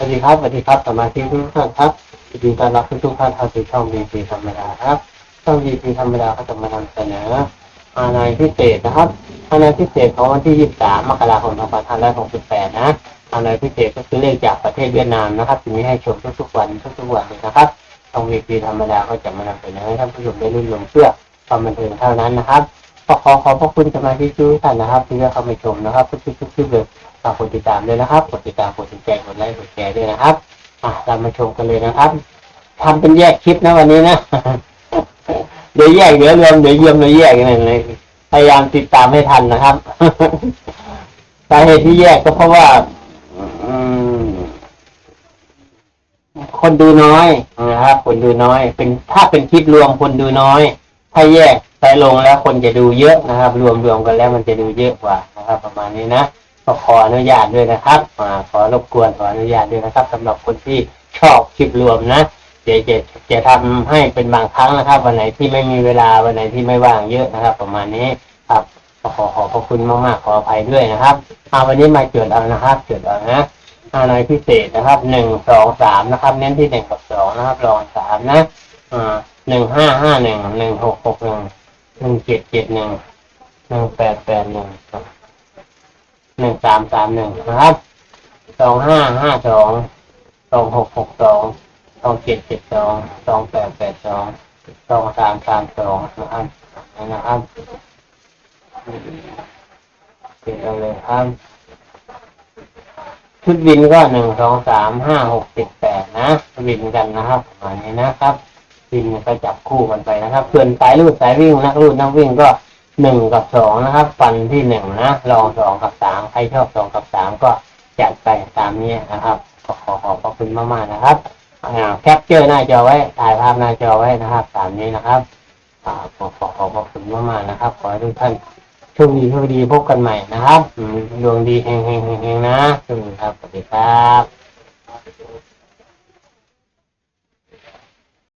สวัสดีครับสวัสดีครับสมาชิกทุกท่านครับยินดีต้อนรับทุกท่านเข้าสู่ช่องดีพีธรรมดาครับ ช่องดีพีธรรมดาก็จะมานำเสนออาณาพิเศษนะครับอาณาพิเศษของวันที่ 23 มกราคม 2568 นะอาณาพิเศษก็คือเลขจากประเทศเวียดนามนะครับจะมีให้ชมทุกๆวันทุกๆวันเลยนะครับช่องดีพีธรรมดาก็จะมานำเสนอให้ท่านผู้ชมได้รุ่นรวมเพื่อความบันเทิงเท่านั้นนะครับขอขอบพระคุณสมาชิกทุกท่านนะครับที่ได้เข้ามาชมนะครับทุกๆคลิปเลย ฝากกดติดตามด้วยนะครับ กดติดตามกดติดใจกดไลค์กดแชร์ด้วยนะครับ อะเรามาชมกันเลยนะครับทำเป็นแยกคลิปนะวันนี้นะ เดี๋ยวแยกเดี๋ยวรวมเดี๋ยวเยี่ยมเดี๋ยวแยกกันเลย พยายามติดตามให้ทันนะครับ สาเหตุที่แยกก็เพราะว่าคนดูน้อยนะครับ คนดูน้อย เป็นถ้าเป็นคลิปรวมคนดูน้อย ถ้าแยกไปลงแล้วคนจะดูเยอะนะครับ รวมรวมกันแล้วมันจะดูเยอะกว่านะครับ ประมาณนี้นะ ก็ขออนุญาตด้วยนะครับอขอรบกวนขออนุญาตด้วยนะครับสำหรับคนที่ชอบคลิปรวมนะเดี๋ยวจะจะทำให้เป็นบางครั้งนะครับ วันไหนที่ไม่มีเวลาวันไหนที่ไม่ว่างเยอะนะครับ ประมาณนี้ครับขอขอบคุณมากๆขออภัยด้วยนะครับเอาวันนี้มาจดเอานะครับจดเอานะอะไรพิเศษนะครับหนึ่งสองสามนะครับ เน้นที่หนึ่งกับสองนะครับรองสามนะอ่าหนึ่งห้าห้าหนึ่งหนึ่งหกหกหนึ่งหนึ่งเจ็ดเจ็ดหนึ่งหนึ่งแปดแปดหนึ่งหนึ่ง สามสามหนึ่งนะครับสองห้าห้าสองสองหกหกสองสองเจ็ดเจ็ดสองสองแปดแปดสองสองสามสามสองนะครับนี่นะครับเก็บเอาเลยครับชุดวินก็หนึ่งสองสามห้าหกเจ็ดแปดนะวินกันนะครับประมาณนี้นะครับวินก็จับคู่กันไปนะครับส่วนสายรูดสายวิ่งนักรูดนักวิ่งก็ หนึ่งกับสองนะครับ ฟันที่หนึ่งนะรองสองกับสามใครชอบสองกับสามก็จัดไปตามนี้นะครับขอขอบคุณมากๆนะครับแคปเจอร์หน้าจอไว้ถ่ายภาพหน้าจอไว้นะครับตามนี้นะครับอ่าขอขอขอบคุณมากๆนะครับ ขอให้ทุกท่านโชคดีโชคดีพบกันใหม่นะครับดวงดีเฮงเฮงเฮงเฮงนะสวัสดีครับสวัสดีครับ